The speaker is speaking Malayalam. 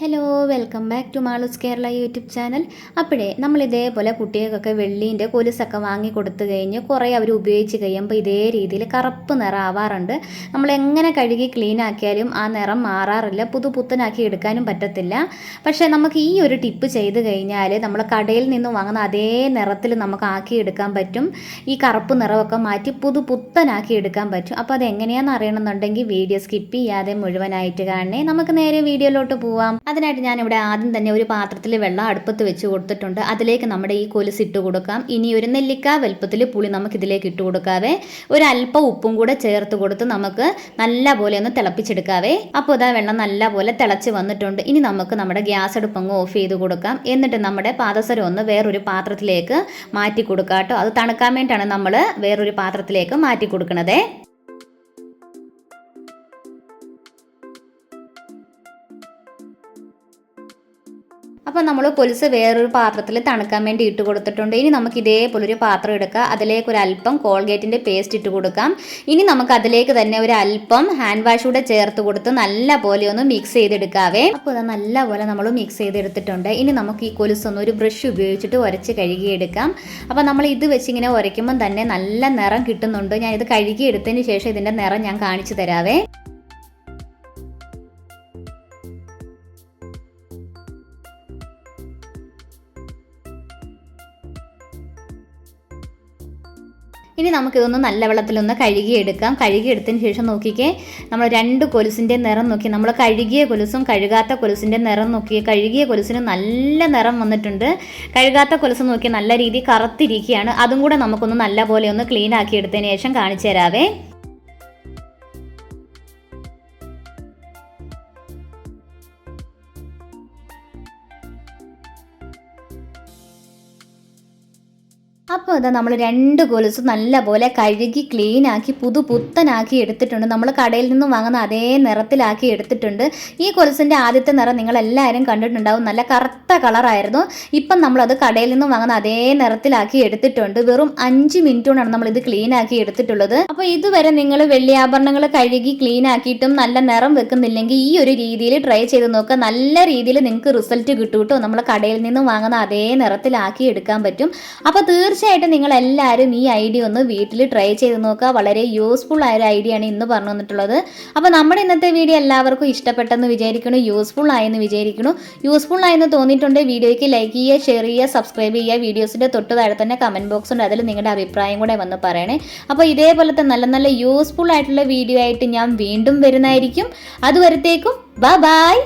Hello welcome back to Malus Kerala YouTube channel അപ്പോഴേ നമ്മൾ ഇതേപോലെ കുട്ടികൾക്കൊക്കെ വെള്ളീന്റെ കൊലുസൊക്കെ വാങ്ങി കൊടുത്തു കഴിഞ്ഞ് കുറേ അവർ ഉപയോഗിച്ച് കഴിയുമ്പോൾ ഇതേ രീതിയിൽ കറുപ്പ് നിറം ആവാറുണ്ട് നമ്മൾ എങ്ങനെ കഴുകി ക്ലീൻ ആക്കിയാലും ആ നിറം മാറാറില്ല പുതു പുത്തനാക്കി എടുക്കാനും പറ്റത്തില്ല. പക്ഷേ നമുക്ക് ഈ ഒരു ടിപ്പ് ചെയ്ത് കഴിഞ്ഞാൽ നമ്മൾ കടയിൽ നിന്ന് വാങ്ങുന്ന അതേ നിറത്തിൽ നമുക്ക് ആക്കി എടുക്കാൻ പറ്റും. ഈ കറുപ്പ് നിറമൊക്കെ മാറ്റി പുതു പുത്തനാക്കി എടുക്കാൻ പറ്റും. അപ്പോൾ അത് എങ്ങനെയാണെന്ന് അറിയണമെന്നുണ്ടെങ്കിൽ വീഡിയോ സ്കിപ്പ് ചെയ്യാതെ മുഴുവനായിട്ട് കാണണേ. നമുക്ക് നേരെ വീഡിയോയിലോട്ട് പോവാം. അതിനായിട്ട് ഞാനിവിടെ ആദ്യം തന്നെ ഒരു പാത്രത്തിൽ വെള്ളം അടുപ്പത്ത് വെച്ച് കൊടുത്തിട്ടുണ്ട്. അതിലേക്ക് നമ്മുടെ ഈ കൊലുസ് ഇട്ട് കൊടുക്കാം. ഇനി ഒരു നെല്ലിക്ക വലുപ്പത്തിൽ പുളി നമുക്ക് ഇതിലേക്ക് ഇട്ട് കൊടുക്കാവേ. ഒരു അല്പം ഉപ്പും കൂടെ ചേർത്ത് കൊടുത്ത് നമുക്ക് നല്ല പോലെ ഒന്ന് തിളപ്പിച്ചെടുക്കാവേ. അപ്പോൾ ഇതാ വെള്ളം നല്ല പോലെ തിളച്ച് വന്നിട്ടുണ്ട്. ഇനി നമുക്ക് നമ്മുടെ ഗ്യാസ് അടുപ്പങ്ങ് ഓഫ് ചെയ്ത് കൊടുക്കാം. എന്നിട്ട് നമ്മുടെ പാദസരം ഒന്ന് വേറൊരു പാത്രത്തിലേക്ക് മാറ്റി കൊടുക്കാം കേട്ടോ അത് തണുക്കാൻ വേണ്ടിയിട്ടാണ് നമ്മൾ വേറൊരു പാത്രത്തിലേക്ക് മാറ്റി കൊടുക്കണതേ. അപ്പോൾ നമ്മൾ പൊലിസ് വേറൊരു പാത്രത്തിൽ തണുക്കാൻ വേണ്ടി ഇട്ട് കൊടുത്തിട്ടുണ്ട്. ഇനി നമുക്ക് ഇതേപോലെ ഒരു പാത്രം എടുക്കുക അതിലേക്ക് ഒരു അല്പം കോൾഗേറ്റിന്റെ പേസ്റ്റ് ഇട്ട് കൊടുക്കാം. ഇനി നമുക്ക് അതിലേക്ക് തന്നെ ഒരു അല്പം ഹാൻഡ് വാഷ് കൂടെ ചേർത്ത് കൊടുത്ത് നല്ല പോലെ ഒന്ന് മിക്സ് ചെയ്തെടുക്കാവേ. അപ്പോൾ അത് നല്ല പോലെ നമ്മൾ മിക്സ് ചെയ്തെടുത്തിട്ടുണ്ട്. ഇനി നമുക്ക് ഈ കൊലുസ് ഒന്ന് ഒരു ബ്രഷ് ഉപയോഗിച്ചിട്ട് ഉരച്ച് കഴുകിയെടുക്കാം. അപ്പോൾ നമ്മൾ ഇത് വെച്ചിങ്ങനെ ഉരയ്ക്കുമ്പം തന്നെ നല്ല നിറം കിട്ടുന്നുണ്ട്. ഞാൻ ഇത് കഴുകിയെടുത്തതിന് ശേഷം ഇതിന്റെ നിറം ഞാൻ കാണിച്ചു തരാവേ. ഇനി നമുക്കിതൊന്ന് നല്ല വെള്ളത്തിലൊന്ന് കഴുകിയെടുക്കാം. കഴുകിയെടുത്തതിന് ശേഷം നോക്കിക്കേ നമ്മൾ രണ്ട് കൊലുസിന്റെ നിറം നോക്കി നമ്മൾ കഴുകിയ കൊലുസും കഴുകാത്ത കൊലുസിന്റെ നിറം നോക്കി കഴുകിയ കൊലുസിന് നല്ല നിറം വന്നിട്ടുണ്ട്. കഴുകാത്ത കൊലുസ് നോക്കി നല്ല രീതിയിൽ കറുത്തിരിക്കുകയാണ്. അതും കൂടെ നമുക്കൊന്ന് നല്ല പോലെ ഒന്ന് ക്ലീൻ ആക്കി എടുത്തതിന് ശേഷം കാണിച്ചു തരാവേ അപ്പോൾ ഇതാ നമ്മൾ രണ്ട് കൊലുസ് നല്ലപോലെ കഴുകി ക്ലീനാക്കി പുതു പുത്തനാക്കി എടുത്തിട്ടുണ്ട്. നമ്മൾ കടയിൽ നിന്നും വാങ്ങുന്ന അതേ നിറത്തിലാക്കി എടുത്തിട്ടുണ്ട്. ഈ കൊലുസിന്റെ ആദ്യത്തെ നിറം നിങ്ങൾ എല്ലാവരും കണ്ടിട്ടുണ്ടാവും. നല്ല കറുത്ത കളറായിരുന്നു. ഇപ്പം നമ്മളത് കടയിൽ നിന്നും വാങ്ങുന്ന അതേ നിറത്തിലാക്കി എടുത്തിട്ടുണ്ട്. വെറും അഞ്ച് മിനിറ്റ് കൊണ്ടാണ് നമ്മൾ ഇത് ക്ലീൻ ആക്കി എടുത്തിട്ടുള്ളത്. അപ്പോൾ ഇതുവരെ നിങ്ങൾ വെള്ളിയാഭരണങ്ങൾ കഴുകി ക്ലീനാക്കിയിട്ടും നല്ല നിറം വെക്കുന്നില്ലെങ്കിൽ ഈ ഒരു രീതിയിൽ ട്രൈ ചെയ്ത് നോക്കുക നല്ല രീതിയിൽ നിങ്ങൾക്ക് റിസൾട്ട് കിട്ടും കേട്ടോ നമ്മൾ കടയിൽ നിന്നും വാങ്ങുന്ന അതേ നിറത്തിലാക്കി എടുക്കാൻ പറ്റും. അപ്പോൾ തീർച്ചയായിട്ടും നിങ്ങൾ എല്ലാവരും ഈ ഐഡിയ ഒന്ന് വീട്ടിൽ ട്രൈ ചെയ്ത് നോക്കുക. വളരെ യൂസ്ഫുൾ ആയ ഒരു ഐഡിയ ആണ് ഇന്ന് പറഞ്ഞു തന്നിട്ടുള്ളത്. അപ്പോൾ നമ്മുടെ ഇന്നത്തെ വീഡിയോ എല്ലാവർക്കും ഇഷ്ടപ്പെട്ടെന്ന് വിചാരിക്കുന്നു. യൂസ്ഫുൾ ആയെന്ന് വിചാരിക്കുന്നു. യൂസ്ഫുൾ ആയെന്ന് തോന്നിയിട്ടുണ്ട് വീഡിയോയ്ക്ക് ലൈക്ക് ചെയ്യുക ഷെയർ ചെയ്യുക സബ്സ്ക്രൈബ് ചെയ്യുക. വീഡിയോസിന്റെ തൊട്ട് താഴെ തന്നെ കമന്റ് ബോക്സ് ഉണ്ട്. അതിൽ നിങ്ങളുടെ അഭിപ്രായം കൂടെ വന്ന് പറയണേ. അപ്പോൾ ഇതേപോലത്തെ നല്ല നല്ല യൂസ്ഫുൾ ആയിട്ടുള്ള വീഡിയോ ആയിട്ട് ഞാൻ വീണ്ടും വരുന്നതായിരിക്കും. അതുവരത്തേക്കും ബൈ ബൈ